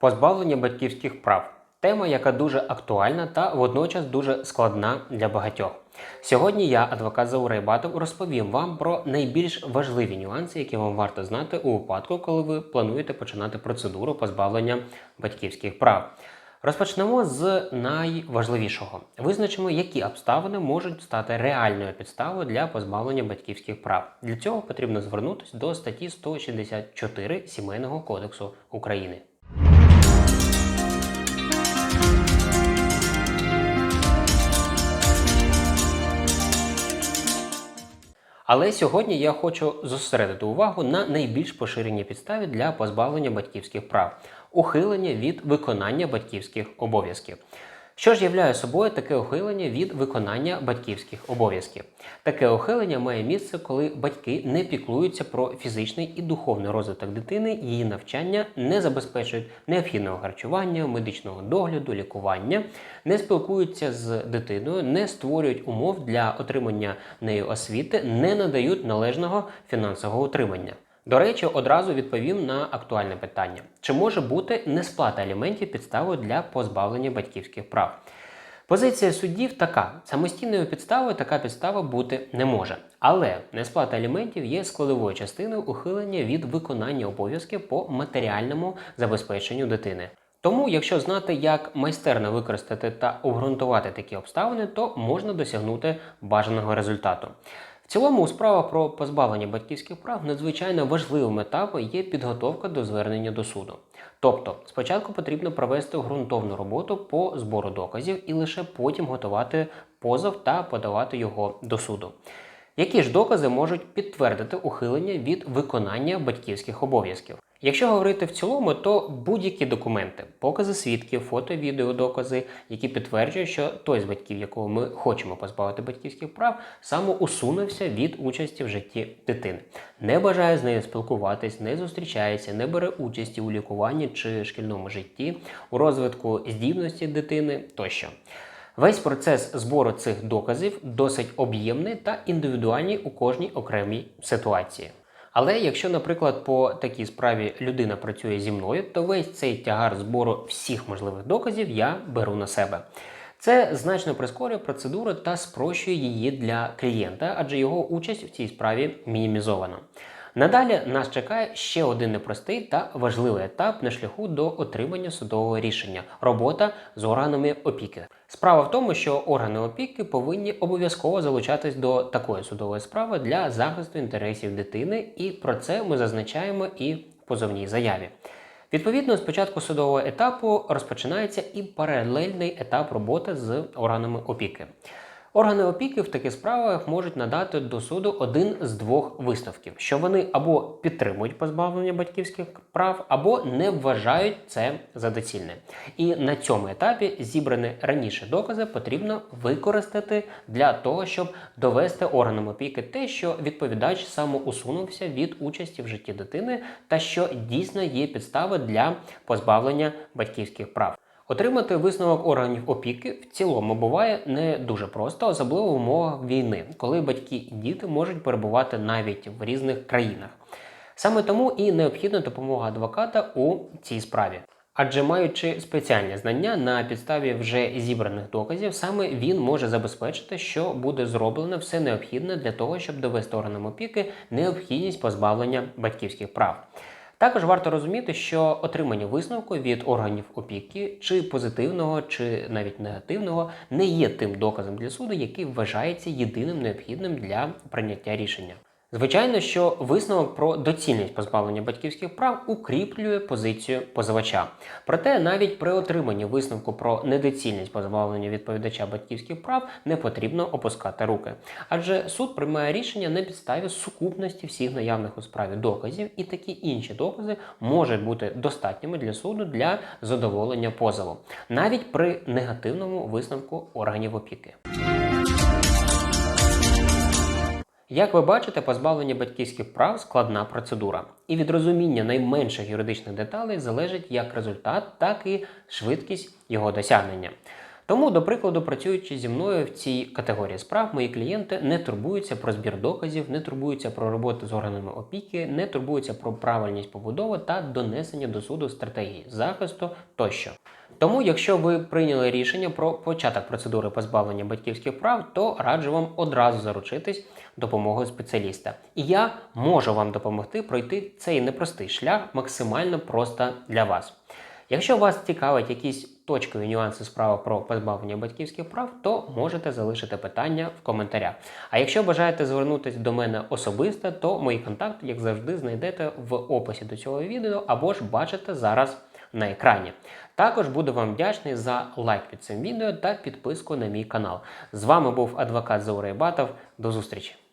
Позбавлення батьківських прав тема, яка дуже актуальна та водночас дуже складна для багатьох. Сьогодні я, адвокат Заурей Батов, розповім вам про найбільш важливі нюанси, які вам варто знати у випадку, коли ви плануєте починати процедуру позбавлення батьківських прав. Розпочнемо з найважливішого. Визначимо, які обставини можуть стати реальною підставою для позбавлення батьківських прав. Для цього потрібно звернутися до статті 164 Сімейного кодексу України. Але сьогодні я хочу зосередити увагу на найбільш поширеній підставі для позбавлення батьківських прав ухилення від виконання батьківських обов'язків. Що ж являє собою таке ухилення від виконання батьківських обов'язків? Таке ухилення має місце, коли батьки не піклуються про фізичний і духовний розвиток дитини, її навчання, не забезпечують необхідного харчування, медичного догляду, лікування, не спілкуються з дитиною, не створюють умов для отримання нею освіти, не надають належного фінансового утримання. До речі, одразу відповім на актуальне питання: чи може бути несплата аліментів підставою для позбавлення батьківських прав? Позиція суддів така: самостійною підставою така підстава бути не може. Але несплата аліментів є складовою частиною ухилення від виконання обов'язків по матеріальному забезпеченню дитини. Тому, якщо знати, як майстерно використати та обґрунтувати такі обставини, то можна досягнути бажаного результату. Цілому, у справах про позбавлення батьківських прав надзвичайно важливим етапом є підготовка до звернення до суду. Тобто, спочатку потрібно провести ґрунтовну роботу по збору доказів і лише потім готувати позов та подавати його до суду. Які ж докази можуть підтвердити ухилення від виконання батьківських обов'язків? Якщо говорити в цілому, то будь-які документи, покази свідків, фото, відео, докази, які підтверджують, що той з батьків, якого ми хочемо позбавити батьківських прав, самоусунувся від участі в житті дитини, не бажає з нею спілкуватись, не зустрічається, не бере участі у лікуванні чи шкільному житті, у розвитку здібності дитини тощо. Весь процес збору цих доказів досить об'ємний та індивідуальний у кожній окремій ситуації. Але якщо, наприклад, по такій справі людина працює зі мною, то весь цей тягар збору всіх можливих доказів я беру на себе. Це значно прискорює процедуру та спрощує її для клієнта, адже його участь в цій справі мінімізована. Надалі нас чекає ще один непростий та важливий етап на шляху до отримання судового рішення робота з органами опіки. Справа в тому, що органи опіки повинні обов'язково залучатись до такої судової справи для захисту інтересів дитини, і про це ми зазначаємо і в позовній заяві. Відповідно, з початку судового етапу розпочинається і паралельний етап роботи з органами опіки. Органи опіки в таких справах можуть надати до суду один з двох висновків, що вони або підтримують позбавлення батьківських прав, або не вважають це за доцільне. І на цьому етапі зібрані раніше докази потрібно використати для того, щоб довести органам опіки те, що відповідач самоусунувся від участі в житті дитини, та що дійсно є підстави для позбавлення батьківських прав. Отримати висновок органів опіки в цілому буває не дуже просто, особливо в умовах війни, коли батьки і діти можуть перебувати навіть в різних країнах. Саме тому і необхідна допомога адвоката у цій справі. Адже маючи спеціальні знання на підставі вже зібраних доказів, саме він може забезпечити, що буде зроблено все необхідне для того, щоб довести органам опіки необхідність позбавлення батьківських прав. Також варто розуміти, що отримання висновку від органів опіки, чи позитивного, чи навіть негативного, не є тим доказом для суду, який вважається єдиним необхідним для прийняття рішення. Звичайно, що висновок про доцільність позбавлення батьківських прав укріплює позицію позивача. Проте навіть при отриманні висновку про недоцільність позбавлення відповідача батьківських прав не потрібно опускати руки. Адже суд приймає рішення на підставі сукупності всіх наявних у справі доказів, і такі інші докази можуть бути достатніми для суду для задоволення позову, навіть при негативному висновку органів опіки. Як ви бачите, позбавлення батьківських прав складна процедура, і від розуміння найменших юридичних деталей залежить як результат, так і швидкість його досягнення. Тому, до прикладу, працюючи зі мною в цій категорії справ, мої клієнти не турбуються про збір доказів, не турбуються про роботу з органами опіки, не турбуються про правильність побудови та донесення до суду стратегії захисту тощо. Тому, якщо ви прийняли рішення про початок процедури позбавлення батьківських прав, то раджу вам одразу заручитись допомогою спеціаліста. І я можу вам допомогти пройти цей непростий шлях максимально просто для вас. Якщо вас цікавить якісь точкові нюанси справи про позбавлення батьківських прав, то можете залишити питання в коментарях. А якщо бажаєте звернутися до мене особисто, то мої контакти, як завжди, знайдете в описі до цього відео або ж бачите зараз на екрані. Також буду вам вдячний за лайк під цим відео та підписку на мій канал. З вами був адвокат Заурей Батов. До зустрічі!